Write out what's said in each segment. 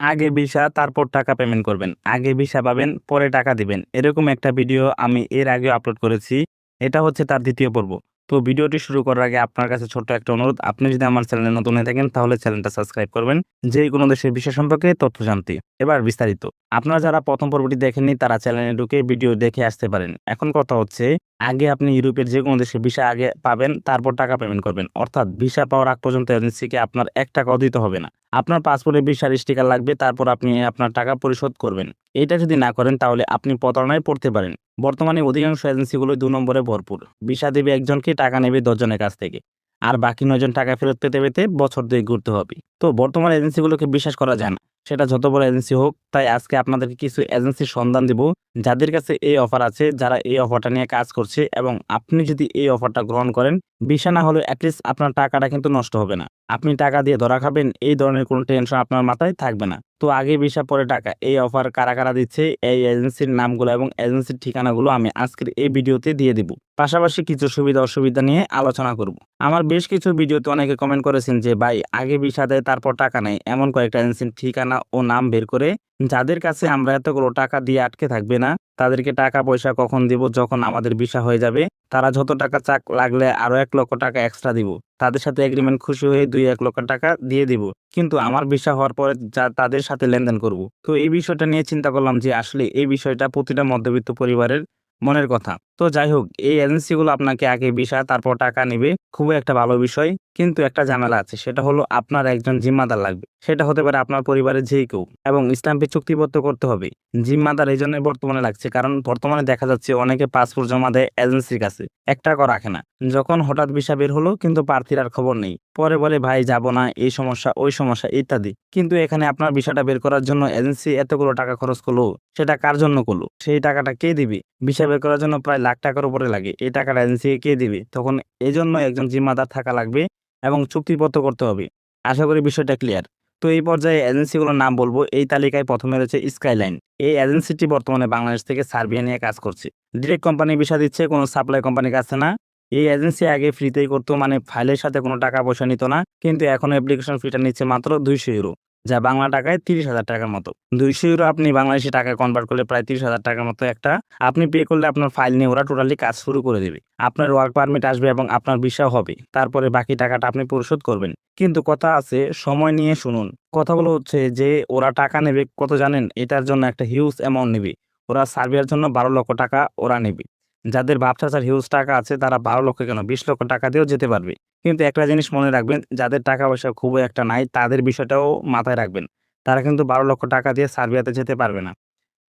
আগে ভিসা, তারপর টাকা পেমেন্ট করবেন। আগে ভিসা পাবেন, পরে টাকা দিবেন। এরকম একটা ভিডিও আমি এর আগে আপলোড করেছি। এটা হচ্ছে তার দ্বিতীয় পর্ব। তো ভিডিওটি শুরু করার আগে আপনার কাছে ছোট্ট একটা অনুরোধ। আপনি যদি আমার চ্যানেলে নতুন হয়ে থাকেন, তাহলে চ্যানেলটা সাবস্ক্রাইব করবেন। যে কোনো দেশের বিষয় সম্পর্কে তথ্য জানতে। এবার বিস্তারিত। আপনারা যারা প্রথম পর্বটি দেখেননি, তারা চ্যানেলে ঢুকে ভিডিও দেখে আসতে পারেন। এখন কথা হচ্ছে, আগে আপনি ইউরোপের যে কোনো দেশে ভিসা আগে পাবেন, তারপর টাকা পেমেন্ট করবেন। অর্থাৎ ভিসা পাওয়ার আগ পর্যন্ত এজেন্সিকে আপনার এক টাকাও দিতে হবে না। আপনার পাসপোর্টে ভিসার স্টিকার লাগবে, তারপর আপনি আপনার টাকা পরিশোধ করবেন। এটা যদি না করেন, তাহলে আপনি প্রতারণায় পড়তে পারেন। বর্তমানে অধিকাংশ এজেন্সিগুলো দু নম্বরে ভরপুর। ভিসা দেবে একজনকে, টাকা নেবে দশজনের কাছ থেকে। আর বাকি নয়জন টাকা ফেরত পেতে পেতে বছর দুই ঘুরতে হবে। তো বর্তমান এজেন্সিগুলোকে বিশ্বাস করা যায় না। সেটা যত বড় এজেন্সি হোক, তাই আজকে আপনাদেরকে কিছু এজেন্সির সন্ধান দিব। যাদের কাছে এই অফার আছে, যারা এই অফারটা নিয়ে কাজ করছে এবং আপনি যদি এই অফারটা গ্রহণ করেন ভিসা না হলে অ্যাটলিস্ট আপনার টাকাটা কিন্তু নষ্ট হবে না। আপনি টাকা দিয়ে ধরা খাবেন, এই ধরনের কোনো টেনশন আপনার মাথায় থাকবে না। তো আগে ভিসা পরে টাকা, এই অফার কারা কারা দিচ্ছে, এই এজেন্সির নামগুলো এবং এজেন্সির ঠিকানাগুলো আমি আজকের এই ভিডিওতে দিয়ে দিব। পাশাপাশি কিছু সুবিধা অসুবিধা নিয়ে আলোচনা করব। আমার বেশ কিছু ভিডিওতে অনেকে কমেন্ট করেছেন যে, ভাই, আগে ভিসা দেয় তারপর টাকা নেই। এমন কয়েকটা এজেন্সির ঠিকানা ও নাম বের করে, যাদের কাছে আমরা এতগুলো টাকা দিয়ে আটকে থাকবে না, তাদেরকে টাকা পয়সা কখন দিব, যখন আমাদের ভিসা হয়ে যাবে, তারা যত টাকা চাক লাগলে আরও এক লক্ষ টাকা এক্সট্রা দিব। তাদের সাথে এগ্রিমেন্ট খুশি হয়ে দুই এক লক্ষ টাকা দিয়ে দিব। কিন্তু আমার ভিসা হওয়ার পরে যা তাদের সাথে লেনদেন করব। তো এই বিষয়টা নিয়ে চিন্তা করলাম যে আসলে এই বিষয়টা প্রতিটা মধ্যবিত্ত পরিবারের মনের কথা। তো যাই হোক এই এজেন্সিগুলো আপনাকে আগে বিষয়, তারপর টাকা নেবে। খুবই একটা ভালো বিষয়। কিন্তু একটা ঝামেলা আছে, সেটা হলো আপনার একজন জিম্মাদার লাগবে। সেটা হতে পারে আপনার পরিবারের যেই কেউ। এবং স্ট্যাম্পে চুক্তিবদ্ধ করতে হবে। জিম্মাদার এই জন্য বর্তমানে লাগছে। কারণ বর্তমানে দেখা যাচ্ছে অনেকে পাসপোর্ট জমা দেয় এজেন্সির কাছে। একটা টাকাও রাখে না। যখন হঠাৎ ভিসা বের হলো, কিন্তু প্রার্থীর আর খবর নেই। পরে বলে, ভাই, যাব না। এই সমস্যা, ওই সমস্যা, ইত্যাদি। কিন্তু এখানে আপনার বিষয়টা বের করার জন্য এজেন্সি এতগুলো টাকা খরচ করল। সেটা কার জন্য করল? সেই টাকাটা কে দিবে? ভিসা বের করার জন্য প্রায় লাখ টাকার উপরে লাগে। এই টাকাটা এজেন্সিকে কে দিবে? তখন এই জন্য একজন জিম্মাদার থাকা লাগবে এবং চুক্তিপত্র করতে হবে। আশা করি বিষয়টা ক্লিয়ার তো এই পর্যায়ে এজেন্সিগুলোর নাম বলব। এই তালিকায় প্রথমে রয়েছে স্কাইলাইন এই এজেন্সিটি বর্তমানে বাংলাদেশ থেকে সার্বিয়া নিয়ে কাজ করছে। ডিরেক্ট কোম্পানি ভিসা দিচ্ছে, কোনো সাপ্লাই কোম্পানির কাছে না। এই এজেন্সি আগে ফ্রিতেই করতো মানে ফাইলের সাথে কোনো টাকা পয়সা নিত না। কিন্তু এখন অ্যাপ্লিকেশন ফিটা নিচ্ছে মাত্র দুইশো ইউরো যা বাংলা টাকায় তিরিশ হাজার টাকার মতো। দুইশো ইউরো আপনি বাংলাদেশি টাকা কনভার্ট করলে প্রায় তিরিশ হাজার টাকার মতো একটা আপনি পে করলে আপনার ফাইল নিয়ে ওরা টোটালি কাজ শুরু করে দেবে। আপনার ওয়ার্ক পারমিট আসবে এবং আপনার ভিসাও হবে। তারপরে বাকি টাকাটা আপনি পরিশোধ করবেন। কিন্তু কথা আছে, সময় নিয়ে শুনুন। কথাগুলো হচ্ছে যে ওরা টাকা নেবে কত জানেন? এটার জন্য একটা হিউজ অ্যামাউন্ট নেবে। ওরা সার্ভিয়ার জন্য বারো লক্ষ টাকা ওরা নেবে। যাদের ব্যবসাচার হিউজ টাকা আছে, তারা বারো লক্ষ কেন? বিশ লক্ষ টাকা দিয়েও যেতে পারবে। কিন্তু একটা জিনিস মনে রাখবেন, যাদের টাকা পয়সা খুবই একটা নাই, তাদের বিষয়টাও মাথায় রাখবেন। তারা কিন্তু বারো লক্ষ টাকা দিয়ে সার্বিয়াতে যেতে পারবে না।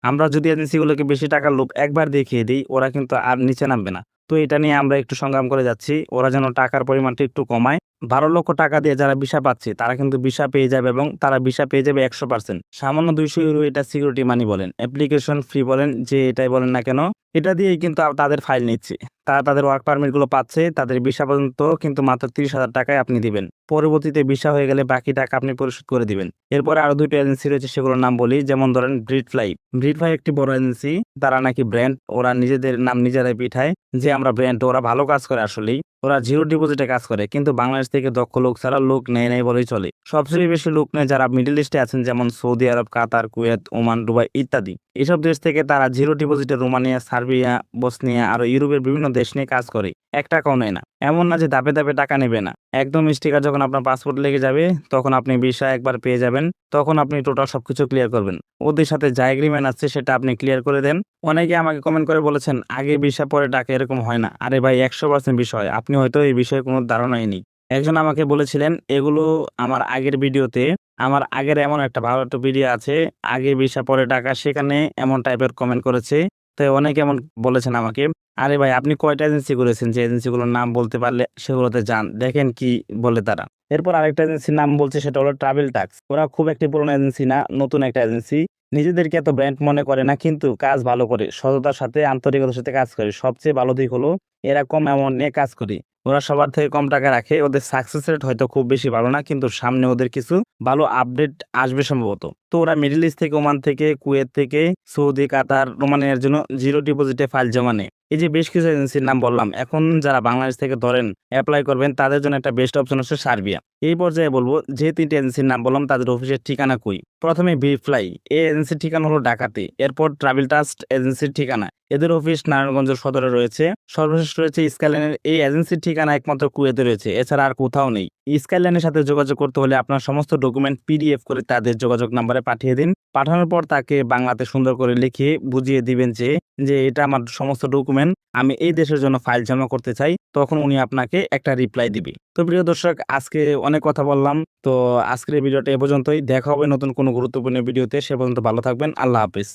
আমরা যদি এজেন্সিগুলোকে বেশি টাকার লোভ একবার দেখিয়ে দিই, ওরা কিন্তু আর নিচে নামবে না। তো এটা নিয়ে আমরা একটু সংগ্রাম করে যাচ্ছি, ওরা যেন টাকার পরিমাণটা একটু কমায়। বারো লক্ষ টাকা দিয়ে যারা ভিসা পাচ্ছে, তারা কিন্তু ভিসা পেয়ে যাবে এবং তারা ভিসা পেয়ে যাবে একশো পার্সেন্ট সামান্য দুইশো ইউরো এটা সিকিউরিটি মানি বলেন। অ্যাপ্লিকেশন ফ্রি বলেন, যে এটাই বলেন না কেন, এটা দিয়েই কিন্তু তাদের ফাইল নিচ্ছে। তারা তাদের ওয়ার্ক পারমিটগুলো পাচ্ছে, তাদের ভিসা পর্যন্ত কিন্তু মাত্র তিরিশ হাজার টাকায় আপনি দিবেন। পরবর্তীতে ভিসা হয়ে গেলে বাকি টাকা আপনি পরিশোধ করে দিবেন। এরপরে আরও দুটো এজেন্সি রয়েছে, সেগুলোর নাম বলি, যেমন ধরেন ব্রিড ফ্লাই ব্রিড ফ্লাই একটি বড় এজেন্সি তারা নাকি ব্র্যান্ড ওরা নিজেদের নাম নিজেরাই পিঠায়, যে আমরা ব্র্যান্ড ওরা ভালো কাজ করে আসলেই। ওরা জিরো ডিপোজিটে কাজ করে, কিন্তু বাংলাদেশ থেকে দক্ষ লোক ছাড়া লোক নেয় নেই বলেই চলে। সবচেয়ে বেশি লোক নেয় যারা মিডল ইস্টে আছেন, যেমন Saudi Arab, Qatar, Kuwait, Oman, Dubai ইত্যাদি। এসব দেশ থেকে তারা জিরো ডিপোজিটে রোমানিয়া, সার্বিয়া, বসনিয়া, আর ইউরোপের বিভিন্ন দেশ নিয়ে কাজ করে, এক টাকাও নেয় না। এমন না যে ধাপে ধাপে টাকা নেবে না। একদম স্টিকার যখন আপনার পাসপোর্ট লেগে যাবে, তখন আপনি ভিসা একবার পেয়ে যাবেন, তখন আপনি টোটাল সবকিছু ক্লিয়ার করবেন। ওদের সাথে যা এগ্রিমেন্ট আছে সেটা আপনি ক্লিয়ার করে দেন। অনেকে আমাকে কমেন্ট করে বলেছেন, আগে ভিসা পরে টাকা এরকম হয় না। আরে ভাই, একশো পার্সেন্ট বিষয়। আপনি হয়তো এই বিষয়ে কোনো ধারণাই নেই। একজন আমাকে বলেছিলেন, এগুলো আমার আগের ভিডিওতে, আমার আগের এমন একটা ভালো একটা ভিডিও আছে, আগে ভিসা পরে টাকা, সেখানে এমন টাইপের কমেন্ট করেছে তো অনেকে এমন বলেছেন আমাকে, আরে ভাই, আপনি কয়টা এজেন্সি করেছেন? যে এজেন্সিগুলোর নাম বলতে পারলে সেগুলোতে যান, দেখেন কি বলে তারা। এরপর আরেকটা এজেন্সির নাম বলছে, সেটা হলো ট্রাভেল ট্যাক্স ওরা খুব একটি পুরনো এজেন্সি না, নতুন একটা এজেন্সি নিজেদেরকে এত ব্র্যান্ড মনে করে না, কিন্তু কাজ ভালো করে, সততার সাথে, আন্তরিকতার সাথে কাজ করে। সবচেয়ে ভালো দিক হলো এরা কম অ্যামাউন্ট নিয়ে কাজ করে। ওরা সবার থেকে কম টাকা রাখে। ওদের সাকসেস রেট হয়তো খুব বেশি ভালো না, কিন্তু সামনে ওদের কিছু ভালো আপডেট আসবে সম্ভবত। তো ওরা মিডিল ইস্ট থেকে ওমান থেকে কুয়েত থেকে সৌদি কাতার রোমানিয়ার জন্য জিরো ডিপোজিটে ফাইল জমা নেয়। এই যে বেশ কিছু এজেন্সির নাম বললাম, এখন যারা বাংলাদেশ থেকে ধরেন অ্যাপ্লাই করবেন, তাদের জন্য একটা বেস্ট অপশন হচ্ছে সার্বিয়া। এই পর্যায়ে বলব, যে তিনটে এজেন্সির নাম বললাম, তাদের অফিসের ঠিকানা কই? প্রথমে বি ফ্লাই এই এজেন্সির ঠিকানা হলো ঢাকাতে এরপর ট্রাভেল ট্রাস্ট এজেন্সির ঠিকানা। এদের অফিস নারায়ণগঞ্জ সদরে রয়েছে। সর্বশেষ রয়েছে স্কাইলাইনের এই এজেন্সির ঠিকানা একমাত্র কুয়েতে রয়েছে, এছাড়া আর কোথাও নেই। স্কাইলাইনের সাথে যোগাযোগ করতে হলে আপনার সমস্ত ডকুমেন্ট পিডিএফ করে তাদের যোগাযোগ নাম্বারে পাঠিয়ে দিন। পাঠানোর পর তাকে বাংলাতে সুন্দর করে লিখে বুঝিয়ে দিবেন যে যে এটা আমার সমস্ত ডকুমেন্ট আমি এই দেশের জন্য ফাইল জমা করতে চাই, তখন উনি আপনাকে একটা রিপ্লাই দিবে। তো প্রিয় দর্শক, আজকে অনেক কথা বললাম, তো আজকের ভিডিওটা এ পর্যন্তই। দেখা হবে নতুন কোনো গুরুত্বপূর্ণ ভিডিওতে সে পর্যন্ত ভালো থাকবেন। আল্লাহ হাফিজ।